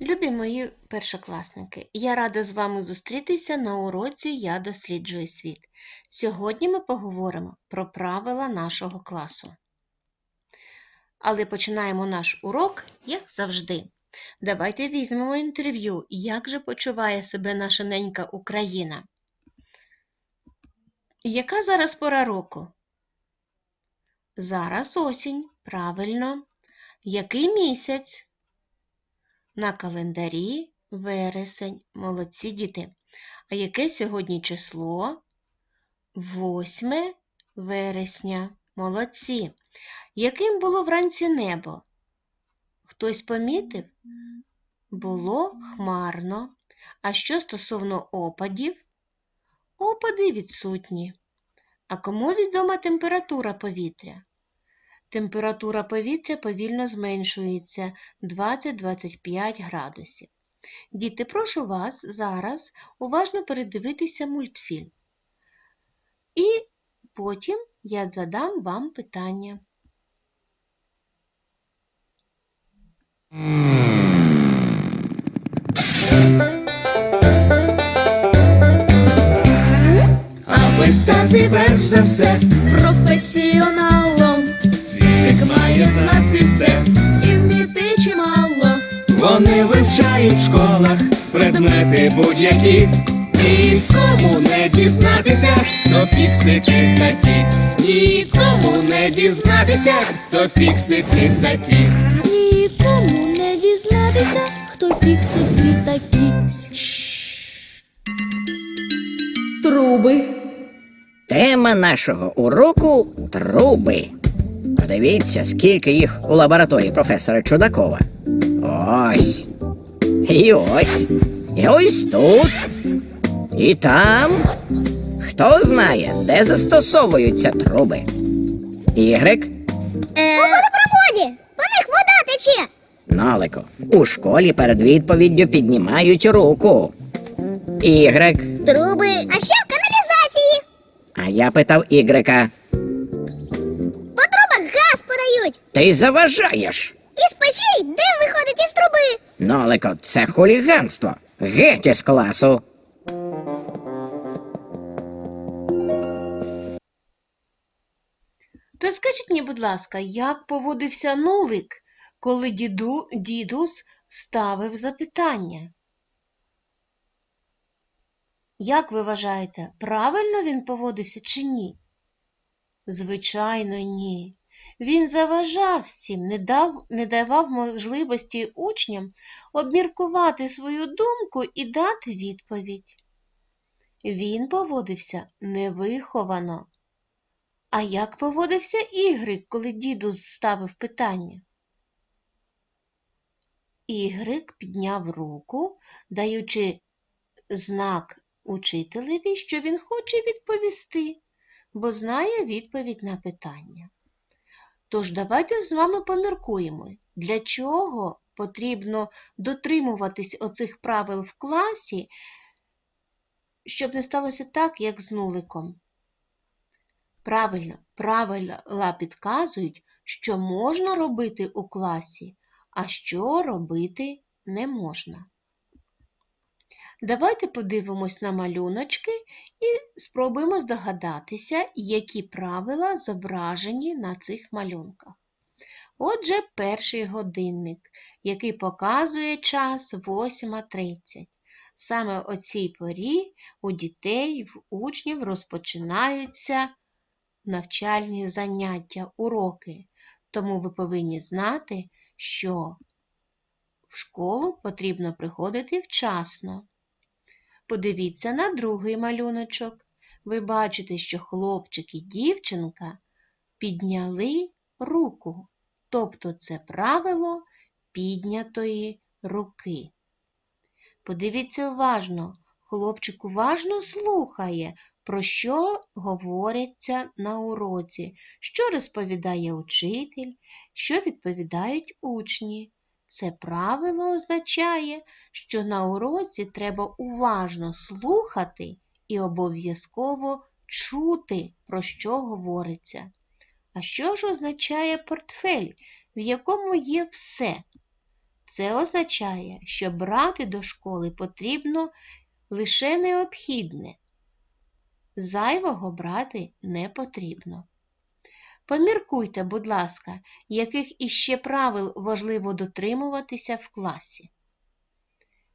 Любі мої першокласники, я рада з вами зустрітися на уроці Я досліджую світ. Сьогодні ми поговоримо про правила нашого класу. Але починаємо наш урок, як завжди. Давайте візьмемо інтерв'ю, як же почуває себе наша ненька Україна. Яка зараз пора року? Зараз осінь, правильно. Який місяць? На календарі вересень. Молодці діти. А яке сьогодні число? 8 вересня. Молодці. Яким було вранці небо? Хтось помітив? Було хмарно. А що стосовно опадів? Опади відсутні. А кому відома температура повітря? Температура повітря повільно зменшується 20-25 градусів. Діти, прошу вас зараз уважно передивитися мультфільм. І потім я задам вам питання. Аби стати перш за все, професіоналом фізик має знати все. і вміти чимало. Вони вивчають в школах предмети будь-які. Нікому не дізнатися, хто фіксики такі. Нікому не дізнатися, хто фіксики такі. Нікому не дізнатися, хто фіксики такі. Труби. Тема нашого уроку труби. Подивіться, скільки їх у лабораторії професора Чудакова. Ось. І ось. І ось тут. І там. Хто знає, де застосовуються труби? Ігрек, Воді, по них вода тече. Нолико. У школі перед відповіддю піднімають руку. Ігрек. Труби. А ще в каналізації. А я питав Ігрека. Ти заважаєш. Із печей дим виходить із труби. Нолико, це хуліганство. Геть із класу. То скажіть мені, будь ласка, як поводився нулик, коли діду, дідус ставив запитання? Як ви вважаєте, правильно він поводився чи ні? Звичайно, ні. Він заважав всім, не, дав, не давав можливості учням обміркувати свою думку і дати відповідь. Він поводився невиховано. А як поводився Ігрик, коли дідус ставив питання? Ігрик підняв руку, даючи знак учителеві, що він хоче відповісти, бо знає відповідь на питання. Тож давайте з вами поміркуємо, для чого потрібно дотримуватись оцих правил в класі, щоб не сталося так, як з нуликом. Правильно, правила підказують, що можна робити у класі, а що робити не можна. Давайте подивимось на малюночки і спробуємо здогадатися, які правила зображені на цих малюнках. Отже, перший годинник, який показує час 8.30. Саме о цій порі у дітей, в учнів розпочинаються навчальні заняття, уроки. Тому ви повинні знати, що в школу потрібно приходити вчасно. Подивіться на другий малюночок. Ви бачите, що хлопчик і дівчинка підняли руку, тобто це правило піднятої руки. Подивіться уважно, хлопчик уважно слухає, про що говориться на уроці, що розповідає учитель, що відповідають учні. Це правило означає, що на уроці треба уважно слухати і обов'язково чути, про що говориться. А що ж означає портфель, в якому є все? Це означає, що брати до школи потрібно лише необхідне. Зайвого брати не потрібно. Поміркуйте, будь ласка, яких іще правил важливо дотримуватися в класі.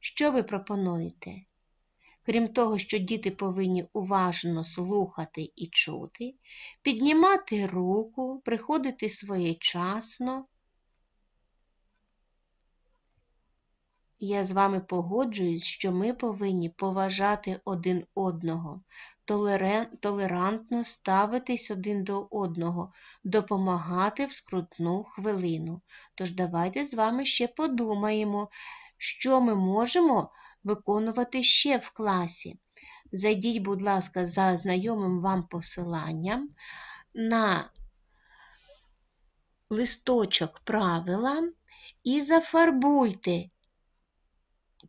Що ви пропонуєте? Крім того, що діти повинні уважно слухати і чути, піднімати руку, приходити своєчасно. Я з вами погоджуюсь, що ми повинні поважати один одного, толерантно ставитись один до одного, допомагати в скрутну хвилину. Тож давайте з вами ще подумаємо, що ми можемо виконувати ще в класі. Зайдіть, будь ласка, за знайомим вам посиланням на листочок правила і зафарбуйте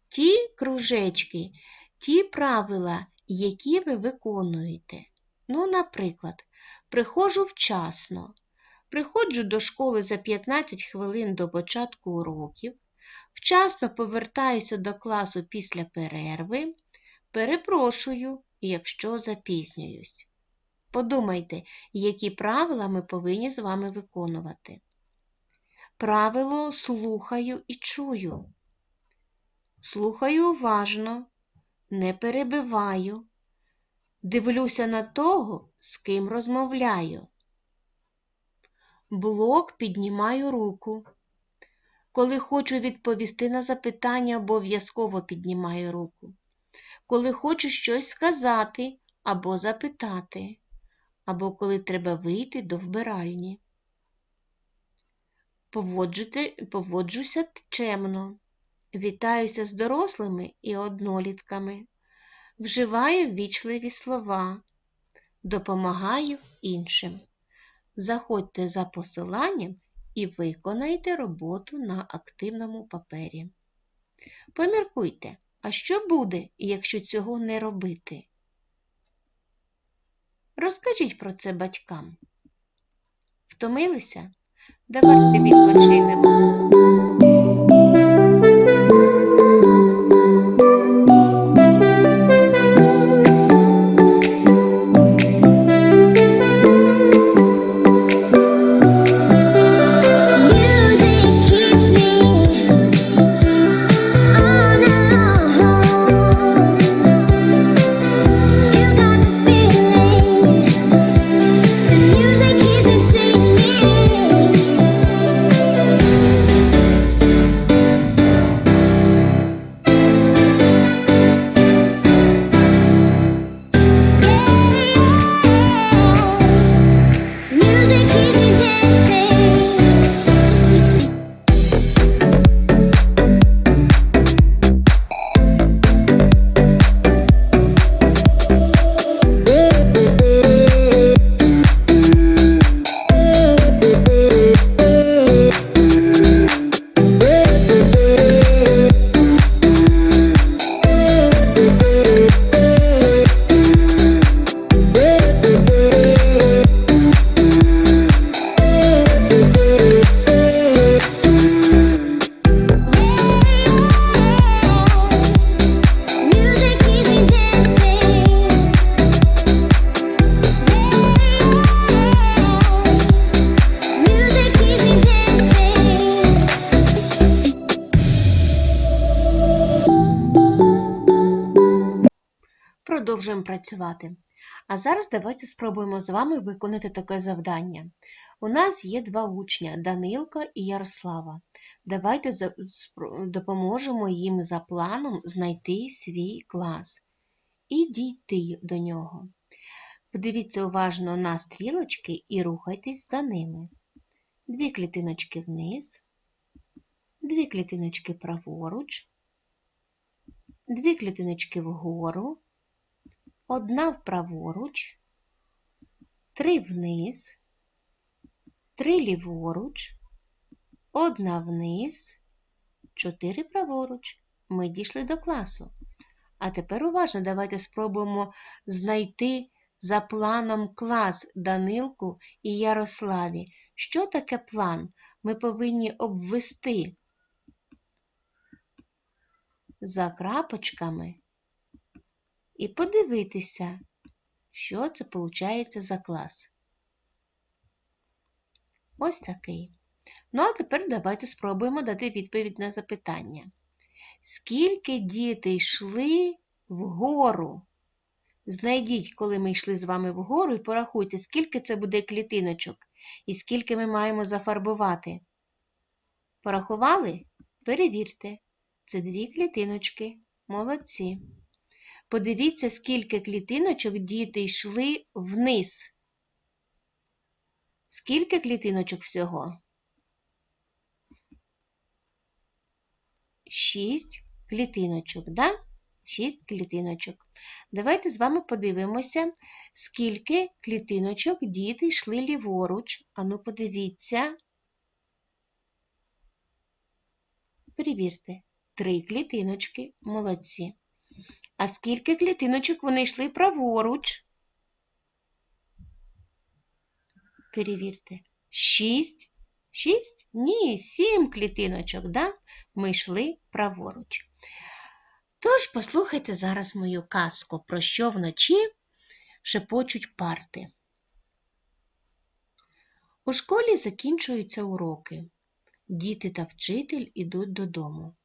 ті кружечки, ті правила, які ви виконуєте. Ну, наприклад, приходжу вчасно, приходжу до школи за 15 хвилин до початку уроків, вчасно повертаюся до класу після перерви, перепрошую, якщо запізнююсь. Подумайте, які правила ми повинні з вами виконувати. Правило слухаю і чую. Слухаю уважно, не перебиваю, дивлюся на того, з ким розмовляю. Блок піднімаю руку. Коли хочу відповісти на запитання, обов'язково піднімаю руку. Коли хочу щось сказати або запитати, або коли треба вийти до вбиральні. Поводжуся чемно. Вітаюся з дорослими і однолітками. Вживаю ввічливі слова. Допомагаю іншим. Заходьте за посиланням і виконайте роботу на активному папері. Поміркуйте, а що буде, якщо цього не робити? Розкажіть про це батькам. Втомилися? Давайте відпочинемо. Продовжуємо працювати. А зараз давайте спробуємо з вами виконати таке завдання. У нас є два учня Данилка і Ярослава. Давайте допоможемо їм за планом знайти свій клас і дійти до нього. Подивіться уважно на стрілочки і рухайтесь за ними. Дві клітиночки вниз, дві клітиночки праворуч, дві клітиночки вгору, одна вправоруч, три вниз, три ліворуч, одна вниз, чотири праворуч. Ми дійшли до класу. А тепер уважно давайте спробуємо знайти за планом клас Данилку і Ярославі. Що таке план? Ми повинні обвести за крапочками і подивитися, що це виходить за клас. Ось такий. Ну, а тепер давайте спробуємо дати відповідь на запитання. Скільки діти йшли вгору? Знайдіть, коли ми йшли з вами вгору, і порахуйте, скільки це буде клітиночок і скільки ми маємо зафарбувати. Порахували? Перевірте. Це дві клітиночки. Молодці. Подивіться, скільки клітиночок діти йшли вниз. Скільки клітиночок всього? Шість клітиночок, да? Шість клітиночок. Давайте з вами подивимося, скільки клітиночок діти йшли ліворуч. Ану, подивіться. Перевірте. Три клітиночки. Молодці. А скільки клітиночок вони йшли праворуч? Перевірте. Шість. Шість? Ні, сім клітиночок, да? Ми йшли праворуч. Тож послухайте зараз мою казку, про що вночі шепочуть парти. У школі закінчуються уроки. Діти та вчитель ідуть додому.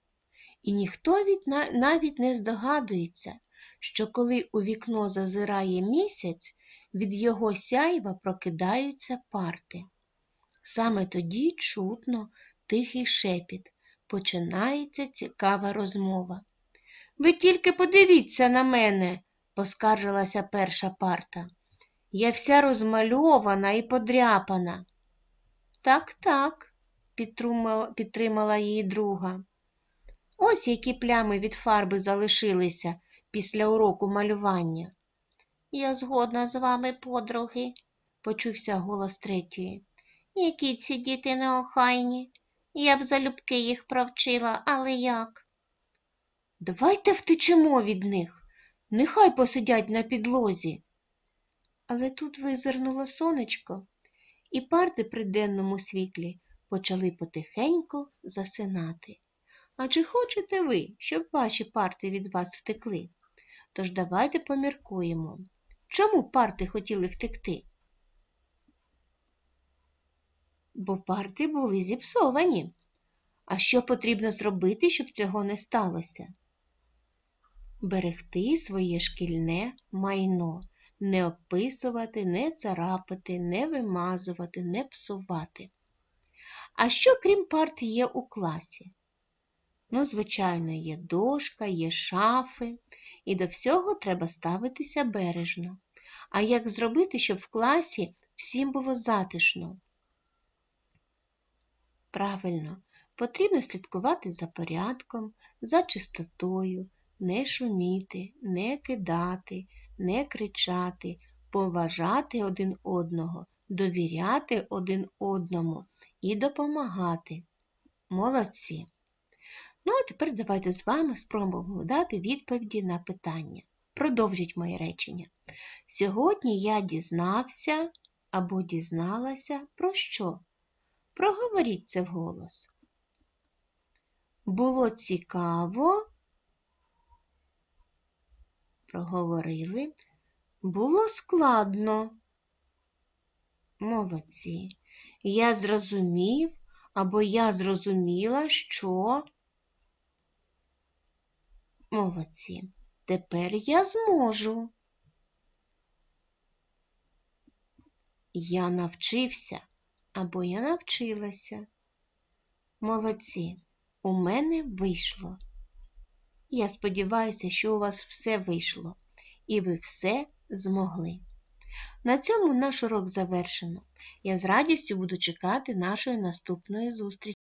І ніхто від, навіть не здогадується, що коли у вікно зазирає місяць, від його сяйва прокидаються парти. Саме тоді чутно тихий шепіт, починається цікава розмова. Ви тільки подивіться на мене, поскаржилася перша парта. Я вся розмальована і подряпана. Так, так, підтримала, її друга. Ось які плями від фарби залишилися після уроку малювання. Я згодна з вами, подруги, почувся голос третьої. Які ці діти неохайні. Я б залюбки їх провчила, але як? Давайте втечемо від них, нехай посидять на підлозі. Але тут визирнуло сонечко, і парти при денному світлі почали потихеньку засинати. А чи хочете ви, щоб ваші парти від вас втекли? Тож давайте поміркуємо, чому парти хотіли втекти? Бо парти були зіпсовані. А що потрібно зробити, щоб цього не сталося? Берегти своє шкільне майно, не описувати, не царапати, не вимазувати, не псувати. А що, крім парт, є у класі? Ну, звичайно, є дошка, є шафи, і до всього треба ставитися бережно. А як зробити, щоб в класі всім було затишно? Правильно, потрібно слідкувати за порядком, за чистотою, не шуміти, не кидати, не кричати, поважати один одного, довіряти один одному і допомагати. Молодці! Ну, а тепер давайте з вами спробуємо дати відповіді на питання. Продовжіть моє речення. Сьогодні я дізнався або дізналася про що? Проговоріть це вголос. Було цікаво. Проговорили. Було складно. Молодці. Я зрозумів або я зрозуміла, що. Молодці. Тепер я зможу. Я навчився або я навчилася. Молодці, у мене вийшло. Я сподіваюся, що у вас все вийшло, і ви все змогли. На цьому наш урок завершено. Я з радістю буду чекати нашої наступної зустрічі.